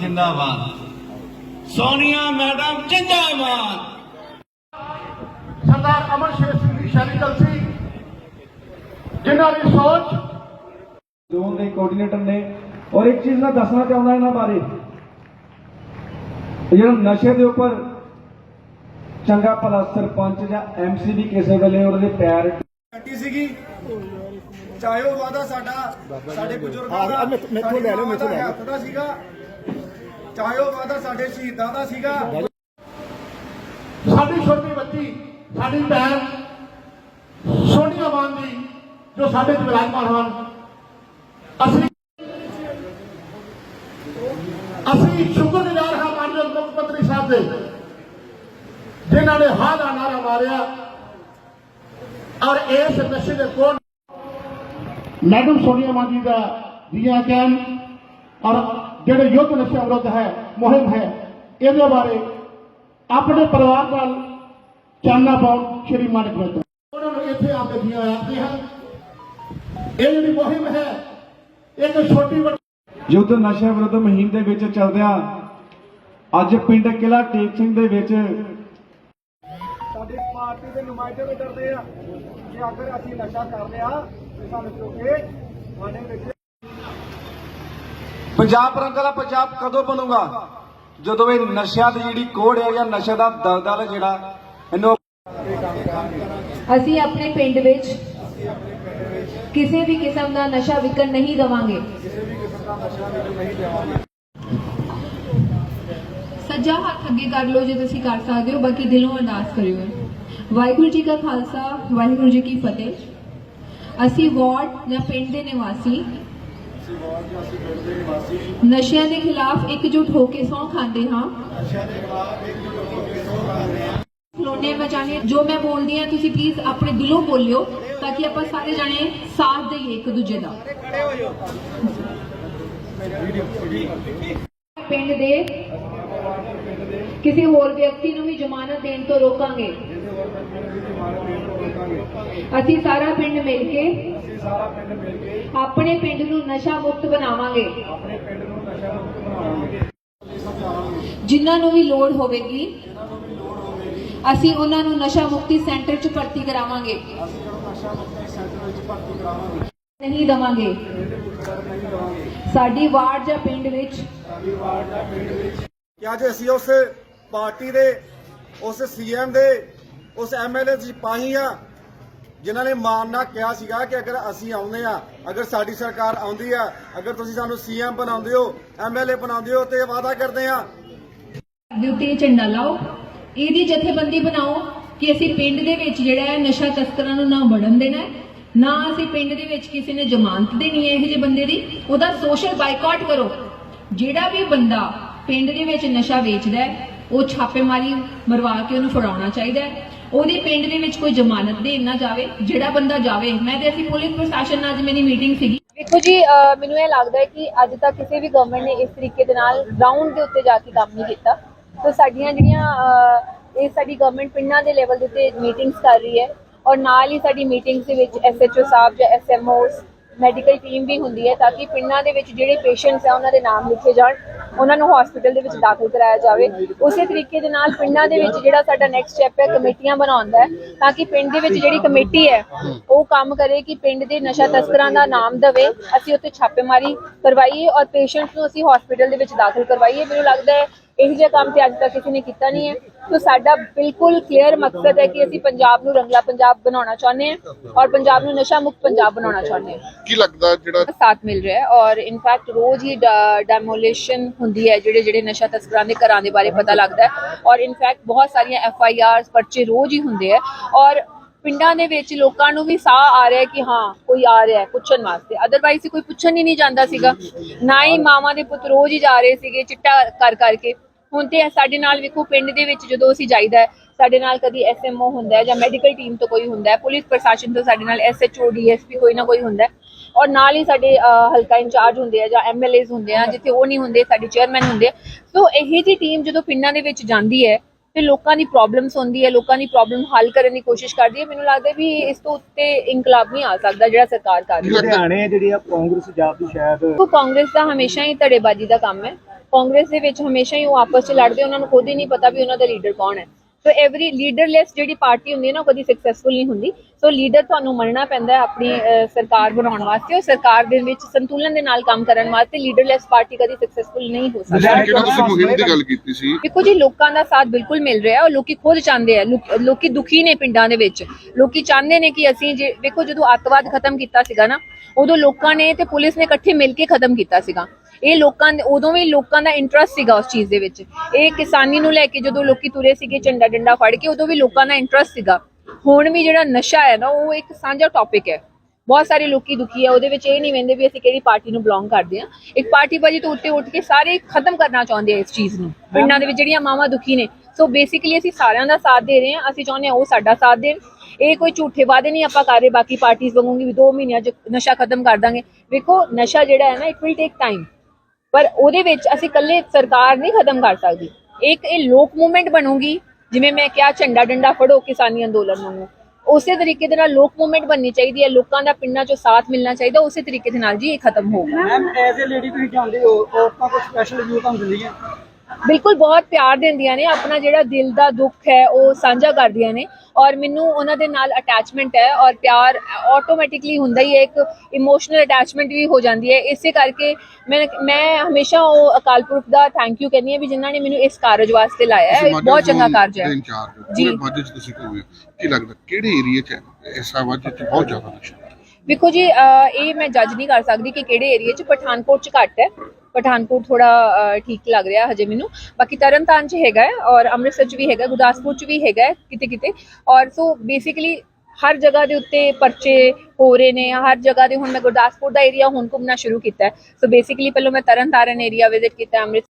ਜਿੰਦਾਬਾਦ। ਸੋਨੀਆ ਮੈਡਮ ਜਿੰਦਾਬਾਦ। ਸਰਦਾਰ ਅਮਰ ਸ਼ੇਰ ਸਿੰਘ ਦੀ ਸ਼ੈਲੀਕਲ ਸੀ ਜਿਨ੍ਹਾਂ ਦੀ ਸੋਚ ਜ਼ੋਨ ਦੇ ਕੋਆਰਡੀਨੇਟਰ ਨੇ ਔਰ ਇੱਕ ਚੀਜ਼ ਮੈਂ ਦੱਸਣਾ ਚਾਹੁੰਦਾ ਇਹਨਾਂ ਬਾਰੇ। ਇਹ ਜਿਹੜਾ ਨਸ਼ੇ ਦੇ ਉੱਪਰ ਚੰਗਾ ਭਲਾ ਸਰਪੰਚ ਜਾਂ ਐਮਸੀ ਵੀ ਕਿਸੇ ਵੇਲੇ ਉਹਦੇ ਪੈਰ ਪਾਰਟੀ ਸੀਗੀ। ਚਾਹੇ ਉਹ ਵਾਦਾ ਸਾਡਾ ਸਾਡੇ ਬਜ਼ੁਰਗਾਂ ਦਾ ਮੈਥੋਂ ਲੈ ਲਓ ਮੈਥੋਂ ਲੈ ਦਾ ਸੀਗਾ। ਚਾਹੇ ਉਹ ਵਾਦਾ ਸਾਡੇ ਸ਼ਹੀਦਾਂ ਦਾ ਸੀਗਾ। ਸਾਡੀ ਛੋਟੀ ਬੱਚੀ, ਸਾਡੀ ਭੈਣ ਸੋਨੀਆ ਗਾਂਧੀ ਜੋ ਸਾਡੇ ਚ ਵਿਰਾਜਮਾਨ ਹਨ। ਅਸੀਂ ਅਸੀਂ ਸ਼ੁਕਰਗੁਜ਼ਾਰ ਹਾਂ ਮਾਨਯੋਗ ਮੁੱਖ ਮੰਤਰੀ ਸਾਹਿਬ ਦੇ, ਜਿਨ੍ਹਾਂ ਨੇ ਹਾਂ ਦਾ ਨਾਰਾ ਮਾਰਿਆ। ਔਰ ਇਸ ਨਸ਼ੇ ਦੇ ਕੋਲ ਮੈਡਮ ਸੋਨੀਆ ਗਾਂਧੀ ਦਾ ਦੀਆਂ ਕਹਿਣ, ਔਰ ਜਿਹੜੇ ਯੁੱਧ ਨਸ਼ਾ ਵਿਰੁੱਧ ਹੈ ਮੁਹਿੰਮ ਹੈ ਇਹਦੇ ਬਾਰੇ ਆਪਣੇ ਪਰਿਵਾਰ ਨਾਲ ਚਾਨਣਾ ਪਾਉਣ ਸ਼੍ਰੀ ਮਾਨਕ ਵਿੱਚ ਉਹਨਾਂ ਨੂੰ ਇੱਥੇ ਆ ਕੇ ਦੀਆਂ ਆਖਦੇ ਹਨ ਇਹ ਜਿਹੜੀ ਮੁਹਿੰਮ ਹੈ ਇੱਕ ਛੋਟੀ ਵੱਡੀ ਯੁੱਧ ਨਸ਼ਾ ਵਿਰੁੱਧ ਮੁਹਿੰਮ ਦੇ ਵਿੱਚ ਚੱਲਦਿਆਂ ਅੱਜ ਪਿੰਡ ਕਿਲਾ ਟੇਕ ਸਿੰਘ ਦੇ ਵਿੱਚ ਸਾਡੀ ਪਾਰਟੀ ਦੇ ਨੁਮਾਇੰਦੇ ਵੀ ਡਰਦੇ ਆ ਕਿ ਅਗਰ ਅਸੀਂ ਨਸ਼ਾ ਕਰ ਲਿਆ ਤੇ ਸਾਨੂੰ ਚੁੱਕੇ ਥਾਣੇ ਵਿੱਚ ਪੰਜਾਬ ਰੰਗਲਾ ਪੰਜਾਬ ਕਦੋਂ ਬਣੂਗਾ? ਜਦੋਂ ਇਹ ਨਸ਼ਿਆਂ ਦੀ ਜਿਹੜੀ ਕੋੜ ਹੈ ਜਾਂ ਨਸ਼ੇ ਦਾ ਦਲਦਲ ਜਿਹੜਾ, ਇਹਨੂੰ ਅਸੀਂ ਆਪਣੇ ਪਿੰਡ ਵਿੱਚ ਕਿਸੇ ਵੀ ਕਿਸਮ ਦਾ ਨਸ਼ਾ ਵਿਕਣ ਨਹੀਂ ਦਵਾਂਗੇ। ਸੱਜਾ ਹੱਥ ਅੱਗੇ ਕਰ ਲਓ ਜੇ ਤੁਸੀਂ ਕਰ ਸਕਦੇ ਹੋ, ਬਾਕੀ ਦਿਲੋਂ ਅਰਦਾਸ ਕਰਿਓ। ਵਾਹਿਗੁਰੂ ਜੀ ਕਾ ਖਾਲਸਾ, ਵਾਹਿਗੁਰੂ ਜੀ ਕੀ ਫਤਿਹ। ਅਸੀਂ ਵਾਰਡ ਜਾਂ ਪਿੰਡ ਦੇ ਨਿਵਾਸੀ ਨਸ਼ਿਆਂ ਦੇ ਖਿਲਾਫ ਇਕਜੁੱਟ ਹੋ ਕੇ ਸਹੁੰ ਖਾਂਦੇ ਹਾਂ। ਖਲੋਨੇ ਬਚਾਣੇ ਜੋ ਮੈਂ ਬੋਲਦੀ ਆ ਤੁਸੀਂ ਪਲੀਜ਼ ਆਪਣੇ ਦਿਲੋਂ ਬੋਲਿਓ, ਤਾਂ ਕਿ ਆਪਾਂ ਸਾਰੇ ਜਣੇ ਸਾਥ ਦੇਈਏ ਇੱਕ ਦੂਜੇ ਦਾ। ਪਿੰਡ ਦੇ ਕਿਸੇ ਹੋਰ ਵਿਅਕਤੀ ਨੂੰ ਵੀ ਜ਼ਮਾਨਤ ਦੇਣ ਤੋਂ ਰੋਕਾਂਗੇ। ਅਸੀਂ ਸਾਰਾ ਪਿੰਡ ਮਿਲ ਕੇ ਆਪਣੇ ਪਿੰਡ ਨੂੰ ਨਸ਼ਾ ਮੁਕਤ ਬਣਾਵਾਂਗੇ। ਜਿਨ੍ਹਾਂ ਨੂੰ ਵੀ ਲੋੜ ਹੋਵੇਗੀ ਅਸੀਂ ਉਹਨਾਂ ਨੂੰ ਨਸ਼ਾ ਮੁਕਤੀ ਸੈਂਟਰ 'ਚ ਭਰਤੀ ਕਰਾਵਾਂਗੇ। ਨਹੀਂ ਦਵਾਂਗੇ। ਸਾਡੀ ਵਾਰਡ ਜਾਂ ਪਿੰਡ ਵਿੱਚ। ਕਿ ਅੱਜ ਅਸੀਂ ਉਸ ਪਾਰਟੀ ਦੇ ਉਸ ਸੀਐਮ ਦੇ ਉਸ ਐਮਐਲਏ ਦੀ ਪਾਹੀ ਆ ਜਿਨ੍ਹਾਂ ਨੇ ਮਾਰਨਾ ਕਿਹਾ ਸੀਗਾ ਕਿ ਅਗਰ ਅਸੀਂ ਆਉਂਦੇ ਆ ਅਗਰ ਸਾਡੀ ਸਰਕਾਰ ਆਉਂਦੀ ਆ ਅਗਰ ਤੁਸੀਂ ਸਾਨੂੰ ਸੀਐਮ ਬਣਾਉਂਦੇ ਹੋ ਐਮਐਲਏ ਬਣਾਉਂਦੇ ਹੋ ਤੇ ਵਾਅਦਾ ਕਰਦੇ ਆ ਦੇ ਉੱਤੇ ਝੰਡਾ ਲਾਓ, ਇਹਦੀ ਜਥੇਬੰਦੀ ਬਣਾਓ ਕਿ ਅਸੀਂ ਪਿੰਡ ਦੇ ਵਿੱਚ ਜਿਹੜਾ ਹੈ ਨਸ਼ਾ ਤਸਕਰਾਂ ਨੂੰ ਨਾ ਵੜਨ ਦੇਣਾ ਨਾ ਅਸੀਂ ਪਿੰਡ ਦੇ ਵਿੱਚ ਕਿਸੇ ਨੇ ਜ਼ਮਾਨਤ ਦੇਣੀ ਹੈ ਇਹੋ ਜਿਹੇ ਬੰਦੇ ਦੀ, ਉਹਦਾ ਸੋਸ਼ਲ ਬਾਈਕਾਟ ਕਰੋ। ਜਿਹੜਾ ਵੀ ਬੰਦਾ ਪਿੰਡ ਦੇ ਵਿੱਚ ਨਸ਼ਾ ਵੇਚਦਾ ਹੈ, ਉਹ ਛਾਪੇਮਾਰੀ ਮਰਵਾ ਕੇ ਉਹਨੂੰ ਫੜਾਉਣਾ ਚਾਹੀਦਾ ਹੈ। ਉਹਦੀ ਪਿੰਡ ਦੇ ਵਿੱਚ ਕੋਈ ਜ਼ਮਾਨਤ ਦੇਣ ਨਾ ਜਾਵੇ, ਜਿਹੜਾ ਬੰਦਾ ਜਾਵੇ। ਮੈਂ ਤੇ ਅਸੀਂ ਪੁਲਿਸ ਪ੍ਰਸ਼ਾਸਨ ਨਾਲ ਅੱਜ ਮੇਰੀ ਮੀਟਿੰਗ ਸੀਗੀ। ਦੇਖੋ ਜੀ ਮੈਨੂੰ ਇਹ ਲੱਗਦਾ ਹੈ ਕਿ ਅੱਜ ਤੱਕ ਕਿਸੇ ਵੀ ਗਵਰਨਮੈਂਟ ਨੇ ਇਸ ਤਰੀਕੇ ਦੇ ਨਾਲ ਗਰਾਊਂਡ ਦੇ ਉੱਤੇ ਜਾ ਕੇ ਕੰਮ ਨਹੀਂ ਕੀਤਾ। ਸੋ ਸਾਡੀਆਂ ਜਿਹੜੀਆਂ ਇਹ ਸਾਡੀ ਗਵਰਨਮੈਂਟ ਪਿੰਡਾਂ ਦੇ ਲੈਵਲ ਦੇ ਉੱਤੇ ਮੀਟਿੰਗਸ ਕਰ ਰਹੀ ਹੈ ਔਰ ਨਾਲ ਹੀ ਸਾਡੀ ਮੀਟਿੰਗਸ ਦੇ ਵਿੱਚ ਐਸਐਚਓ ਸਾਹਿਬ ਜਾਂ ਐਸਐਮਓਸ ਮੈਡੀਕਲ ਟੀਮ ਵੀ ਹੁੰਦੀ ਹੈ ਤਾਂ ਕਿ ਪਿੰਡਾਂ ਦੇ ਵਿੱਚ ਜਿਹੜੇ ਪੇਸ਼ੈਂਟਸ ਆ, ਉਹਨਾਂ ਦੇ ਨਾਮ ਲਿਖੇ ਜਾਣ। ਉਹਨਾਂ ਨੂੰ ਹਸਪੀਟਲ ਦੇ ਵਿੱਚ ਦਾਖਲ ਕਰਾਇਆ ਜਾਵੇ। ਉਸੇ ਤਰੀਕੇ ਦੇ ਨਾਲ ਪਿੰਡਾਂ ਦੇ ਵਿੱਚ ਜਿਹੜਾ ਸਾਡਾ ਨੈਕਸਟ ਸਟੈਪ ਹੈ, ਕਮੇਟੀਆਂ ਬਣਾਉਂਦਾ ਹੈ, ਤਾਂ ਕਿ ਪਿੰਡ ਦੇ ਵਿੱਚ ਜਿਹੜੀ ਕਮੇਟੀ ਹੈ, ਉਹ ਕੰਮ ਕਰੇ ਕਿ ਪਿੰਡ ਦੇ ਨਸ਼ਾ ਤਸਕਰਾਂ ਦਾ ਨਾਮ ਦਵੇ। ਅਸੀਂ ਉੱਥੇ ਛਾਪੇਮਾਰੀ ਕਰਵਾਈਏ ਔਰ ਪੇਸ਼ੈਂਟਸ ਨੂੰ ਅਸੀਂ ਹਸਪੀਟਲ ਦੇ ਵਿੱਚ ਦਾਖਲ ਕਰਵਾਈਏ। ਮੈਨੂੰ ਲੱਗਦਾ ਹੈ ਇਹ ਜਿਹਾ ਕੰਮ ਤੇ ਅੱਜ ਤੱਕ ਕਿਸੇ ਨੇ ਕੀਤਾ ਨਹੀਂ ਹੈ। ਸੋ ਸਾਡਾ ਬਿਲਕੁਲ ਕਲੀਅਰ ਮਕਸਦ ਹੈ ਕਿ ਅਸੀਂ ਪੰਜਾਬ ਨੂੰ ਰੰਗਲਾ ਪੰਜਾਬ ਬਣਾਉਣਾ ਚਾਹੁੰਦੇ ਹਾਂ ਔਰ ਪੰਜਾਬ ਨੂੰ ਨਸ਼ਾ ਮੁਕਤ ਪੰਜਾਬ ਬਣਾਉਣਾ ਚਾਹੁੰਦੇ ਹਾਂ। ਕੀ ਲੱਗਦਾ ਜਿਹੜਾ ਸਾਥ ਮਿਲ ਰਿਹਾ ਹੈ ਔਰ ਇਨਫੈਕਟ ਰੋਜ਼ ਹੀ ਡੈਮੋਲੀਸ਼ਨ ਹੁੰਦੀ ਹੈ ਜਿਹੜੇ ਜਿਹੜੇ ਨਸ਼ਾ ਤਸਕਰਾਂ ਦੇ ਘਰਾਂ ਦੇ ਬਾਰੇ ਪਤਾ ਲੱਗਦਾ ਹੈ ਔਰ ਇਨਫੈਕਟ ਬਹੁਤ ਸਾਰੀਆਂ ਐਫ ਆਈ ਆਰਸ ਪਰਚੇ ਰੋਜ਼ ਹੀ ਹੁੰਦੇ ਆ ਔਰ ਪਿੰਡਾਂ ਦੇ ਵਿੱਚ ਲੋਕਾਂ ਨੂੰ ਵੀ ਸਾਹ ਆ ਰਿਹਾ ਹੈ ਕਿ ਹਾਂ ਕੋਈ ਆ ਰਿਹਾ ਹੈ ਪੁੱਛਣ ਵਾਸਤੇ। ਅਦਰਵਾਈਜ਼ ਕੋਈ ਪੁੱਛਣ ਹੀ ਨਹੀਂ ਜਾਂਦਾ ਸੀਗਾ। ਨਾ ਹੀ ਮਾਵਾਂ ਦੇ ਪੁੱਤ ਰੋਜ਼ ਹੀ ਜਾ ਰਹੇ ਸੀਗੇ ਚਿੱਟਾ ਕਰ ਕਰਕੇ। ਹੁਣ ਤੇ ਸਾਡੇ ਨਾਲ ਵੇਖੋ ਪਿੰਡ ਦੇ ਵਿੱਚ ਜਦੋਂ ਅਸੀਂ ਜਾਈਦਾ ਹੈ ਸਾਡੇ ਨਾਲ ਕਦੀ ਐਸਐਮਓ ਹੁੰਦਾ ਹੈ ਜਾਂ ਮੈਡੀਕਲ ਟੀਮ ਤੋਂ ਕੋਈ ਹੁੰਦਾ ਹੈ ਪੁਲਿਸ ਪ੍ਰਸ਼ਾਸਨ ਤੋਂ ਸਾਡੇ ਨਾਲ ਐਸਐਚਓ ਡੀਐਸਪੀ ਕੋਈ ਨਾ ਕੋਈ ਹੁੰਦਾ ਹੈ। ਔਰ ਨਾਲ ਹੀ ਸਾਡੇ ਹਲਕਾ ਇੰਚਾਰਜ ਹੁੰਦੇ ਆ ਜਾਂ ਐਮਐਲਏਜ਼ ਹੁੰਦੇ ਆ ਜਿੱਥੇ ਉਹ ਨਹੀਂ ਹੁੰਦੇ ਸਾਡੇ ਚੇਅਰਮੈਨ ਹੁੰਦੇ ਆ। ਸੋ ਇਹ ਜੀ ਟੀਮ ਜਦੋਂ ਪਿੰਡਾਂ ਦੇ ਵਿੱਚ ਜਾਂਦੀ ਹੈ ਤੇ ਲੋਕਾਂ ਦੀ ਪ੍ਰੋਬਲਮਸ ਹੁੰਦੀ ਹੈ ਲੋਕਾਂ ਦੀ ਪ੍ਰੋਬਲਮ ਹੱਲ ਕਰਨ ਦੀ ਕੋਸ਼ਿਸ਼ ਕਰਦੀ ਹੈ ਮੈਨੂੰ ਲੱਗਦਾ ਵੀ ਇਸ ਤੋਂ ਉੱਤੇ ਇਨਕਲਾਬ ਨਹੀਂ ਆ ਸਕਦਾ ਜਿਹੜਾ ਸਰਕਾਰ ਕਰ ਰਹੀ ਹੈ। ਲੁਧਿਆਣੇ ਜਿਹੜੀ ਆ ਕਾਂਗਰਸ ਦੀ ਸ਼ਾਇਦ ਕਾਂਗਰਸ ਦਾ ਹਮੇਸ਼ਾ ਹੀ ਧੜੇਬਾਜ਼ੀ ਦਾ ਕੰਮ ਹੈ। ਕਾਂਗਰਸ ਦੇ ਵਿੱਚ ਹਮੇਸ਼ਾ ਹੀ ਉਹ ਆਪਸ 'ਚ ਲੜਦੇ ਉਹਨਾਂ ਨੂੰ ਖੁਦ ਹੀ ਨਹੀਂ ਪਤਾ ਵੀ ਉਹਨਾਂ ਦਾ ਲੀਡਰ ਕੌਣ ਹੈ। ਸੋ ਐਵਰੀ ਲੀਡਰਲੈਸ ਜਿਹੜੀ ਪਾਰਟੀ ਹੁੰਦੀ ਹੈ ਨਾ ਉਹ ਕਦੀ ਸਕਸੈਸਫੁਲ ਨਹੀਂ ਹੁੰਦੀ। ਸੋ ਲੀਡਰ ਤੁਹਾਨੂੰ ਮੰਨਣਾ ਪੈਂਦਾ ਆਪਣੀ ਸਰਕਾਰ ਬਣਾਉਣ ਵਾਸਤੇ। ਔਰ ਸਰਕਾਰ ਦੇ ਵਿੱਚ ਸੰਤੁਲਨ ਦੇ ਨਾਲ ਕੰਮ ਕਰਨ ਵਾਸਤੇ ਲੀਡਰਲੈਸ ਪਾਰਟੀ ਕਦੀ ਸਕਸੈਸਫੁਲ ਨਹੀਂ ਹੋ ਸਕਦੀ। ਕਿਹੜਾ ਤੁਸੀਂ ਮੁਹਿੰਮ ਦੀ ਗੱਲ ਕੀਤੀ ਸੀ। ਦੇਖੋ ਜੀ ਲੋਕਾਂ ਦਾ ਸਾਥ ਬਿਲਕੁਲ ਮਿਲ ਰਿਹਾ ਹੈ। ਲੋਕੀ ਖੁਦ ਚਾਹੁੰਦੇ ਆ ਲੋਕ- ਦੁਖੀ ਨੇ ਪਿੰਡਾਂ ਦੇ ਵਿੱਚ। ਲੋਕੀ ਚਾਹੁੰਦੇ ਨੇ ਕਿ ਅਸੀਂ ਜੇ ਦੇਖੋ ਜਦੋਂ ਅੱਤਵਾਦ ਖਤਮ ਕੀਤਾ ਸੀਗਾ ਨਾ ਉਦੋਂ ਲੋਕਾਂ ਨੇ ਤੇ ਪੁਲਿਸ ਨੇ ਇਕੱਠੇ ਮਿਲ ਕੇ ਖਤਮ ਕੀਤਾ ਸੀਗਾ। ਇਹ ਲੋਕਾਂ ਦੇ ਉਦੋਂ ਵੀ ਲੋਕਾਂ ਦਾ ਇੰਟਰਸਟ ਸੀਗਾ ਉਸ ਚੀਜ਼ ਦੇ ਵਿੱਚ। ਇਹ ਕਿਸਾਨੀ ਨੂੰ ਲੈ ਕੇ ਜਦੋਂ ਲੋਕੀ ਤੁਰੇ ਸੀਗੇ ਝੰਡਾ ਡੰਡਾ ਫੜ ਕੇ, ਉਦੋਂ ਵੀ ਲੋਕਾਂ ਦਾ ਇੰਟਰਸਟ ਸੀਗਾ। ਹੁਣ ਵੀ ਜਿਹੜਾ ਨਸ਼ਾ ਹੈ ਨਾ, ਉਹ ਇੱਕ ਸਾਂਝਾ ਟੌਪਿਕ ਹੈ। ਬਹੁਤ ਸਾਰੇ ਲੋਕੀ ਦੁਖੀ ਆ ਉਹਦੇ ਵਿੱਚ ਇਹ ਨਹੀਂ ਵੰਦੇ ਵੀ ਅਸੀਂ ਕਿਹੜੀ ਪਾਰਟੀ ਨੂੰ ਬਿਲੋਂਗ ਕਰਦੇ ਆ ਇੱਕ ਪਾਰਟੀ ਬਾਜੀ ਤੋਂ ਉੱਤੇ ਉੱਠ ਕੇ ਸਾਰੇ ਖਤਮ ਕਰਨਾ ਚਾਹੁੰਦੇ ਆ ਇਸ ਚੀਜ਼ ਨੂੰ। ਪਿੰਡਾਂ ਦੇ ਵਿੱਚ ਜਿਹੜੀਆਂ ਮਾਵਾਂ ਦੁਖੀ ਨੇ। ਸੋ ਬੇਸਿਕਲੀ ਅਸੀਂ ਸਾਰਿਆਂ ਦਾ ਸਾਥ ਦੇ ਰਹੇ ਹਾਂ, ਅਸੀਂ ਚਾਹੁੰਦੇ ਹਾਂ ਉਹ ਸਾਡਾ ਸਾਥ ਦੇਣ। ਇਹ ਕੋਈ ਝੂਠੇ ਵਾਅਦੇ ਨਹੀਂ ਆਪਾਂ ਕਰ ਰਹੇ, ਬਾਕੀ ਪਾਰਟੀਆਂ ਵਾਂਗੂ ਵੀ 2 ਮਹੀਨਿਆਂ 'ਚ ਨਸ਼ਾ ਖਤਮ ਕਰ ਦਾਂਗੇ। ਵੇਖੋ, ਨਸ਼ਾ ਜਿਹੜਾ ਹੈ ਨਾ ਇਟ ਵਿਲ ਟੇਕ ਟਾਈਮ ਪਰ ਉਹਦੇ ਵਿੱਚ ਅਸੀਂ ਇਕੱਲੇ ਸਰਕਾਰ ਨਹੀਂ ਖਤਮ ਕਰ ਸਕਦੀ। ਇੱਕ ਇਹ ਲੋਕ ਮੂਵਮੈਂਟ ਬਣੂਗੀ, ਜਿਵੇਂ ਮੈਂ ਕਿਹਾ, ਝੰਡਾ ਡੰਡਾ ਫੜੋ ਕਿਸਾਨੀ ਅੰਦੋਲਨ ਨੂੰ। ਉਸੇ ਤਰੀਕੇ ਦੇ ਨਾਲ ਲੋਕ ਮੂਵਮੈਂਟ ਬਣਨੀ ਚਾਹੀਦੀ ਹੈ, ਲੋਕਾਂ ਦਾ ਪਿੰਡਾਂ 'ਚੋਂ ਸਾਥ ਮਿਲਣਾ ਚਾਹੀਦਾ, ਉਸੇ ਤਰੀਕੇ ਦੇ ਨਾਲ ਜੀ ਇਹ ਖਤਮ ਹੋਊਗਾ। ਮੈਮ ਐਜ਼ ਅ ਲੇਡੀ ਤੁਸੀਂ ਜਾਣਦੇ ਹੋ, ਔਰਤਾਂ ਕੋਈ ਸਪੈਸ਼ਲ ਵਿਊ ਤੁਹਾਨੂੰ ਦਿੰਦੀਆਂ ਬਿਲਕੁਲ ਬਹੁਤ ਪਿਆਰ ਦਿੰਦੀਆਂ ਨੇ ਆਪਣਾ ਜਿਹੜਾ ਦਿਲ ਦਾ ਦੁੱਖ ਹੈ ਉਹ ਸਾਂਝਾ ਕਰਦੀਆਂ ਨੇ ਔਰ ਮੈਨੂੰ ਉਹਨਾਂ ਦੇ ਨਾਲ ਅਟੈਚਮੈਂਟ ਹੈ ਔਰ ਪਿਆਰ ਆਟੋਮੈਟਿਕਲੀ ਹੁੰਦਾ ਹੀ ਹੈ ਇੱਕ ਇਮੋਸ਼ਨਲ ਅਟੈਚਮੈਂਟ ਵੀ ਹੋ ਜਾਂਦੀ ਹੈ। ਇਸੇ ਕਰਕੇ ਮੈਂ ਮੈਂ ਹਮੇਸ਼ਾ ਉਹ ਅਕਾਲ ਪੁਰਖ ਦਾ ਥੈਂਕ ਯੂ ਕਹਿੰਦੀ ਹਾਂ ਵੀ ਜਿਨ੍ਹਾਂ ਨੇ ਮੈਨੂੰ ਇਸ ਕਾਰਜ ਵਾਸਤੇ ਲਾਇਆ ਹੈ। ਬਹੁਤ ਚੰਗਾ ਕਾਰਜ ਹੈ। ਜੀ। ਚ ਤੁਸੀਂ। ਕੀ ਲੱਗਦਾ ਕਿਹੜੇ ਏਰੀਆ ਚ ਇਸ ਮਾਝੇ ਚ ਬਹੁਤ ਜ਼ਿਆਦਾ ਨਸ਼ਾ ਵੇਖੋ ਜੀ ਇਹ ਮੈਂ ਜੱਜ ਨਹੀਂ ਕਰ ਸਕਦੀ ਕਿ ਕਿਹੜੇ ਏਰੀਆ 'ਚ ਪਠਾਨਕੋਟ 'ਚ ਘੱਟ ਹੈ। ਪਠਾਨਕੋਟ ਥੋੜਾ ਠੀਕ ਲੱਗ ਰਿਹਾ ਹਜੇ ਮੈਨੂੰ। ਬਾਕੀ ਤਰਨਤਾਰਨ 'ਚ ਹੈਗਾ ਔਰ ਅੰਮ੍ਰਿਤਸਰ 'ਚ ਵੀ ਹੈਗਾ, ਗੁਰਦਾਸਪੁਰ 'ਚ ਵੀ ਹੈਗਾ ਕਿਤੇ ਕਿਤੇ ਔਰ ਸੋ ਬੇਸਿਕਲੀ ਹਰ ਜਗ੍ਹਾ ਦੇ ਉੱਤੇ ਪਰਚੇ ਹੋ ਰਹੇ ਨੇ, ਹਰ ਜਗ੍ਹਾ ਦੇ ਹੁਣ ਮੈਂ ਗੁਰਦਾਸਪੁਰ ਦਾ ਏਰੀਆ ਹੁਣ ਘੁੰਮਣਾ ਸ਼ੁਰੂ ਕੀਤਾ ਸੋ ਬੇਸਿਕਲੀ ਪਹਿਲਾਂ ਮੈਂ ਤਰਨਤਾਰਨ ਏਰੀਆ ਵਿਜ਼ਿਟ ਕੀਤਾ ਅੰਮ੍ਰਿਤਸਰ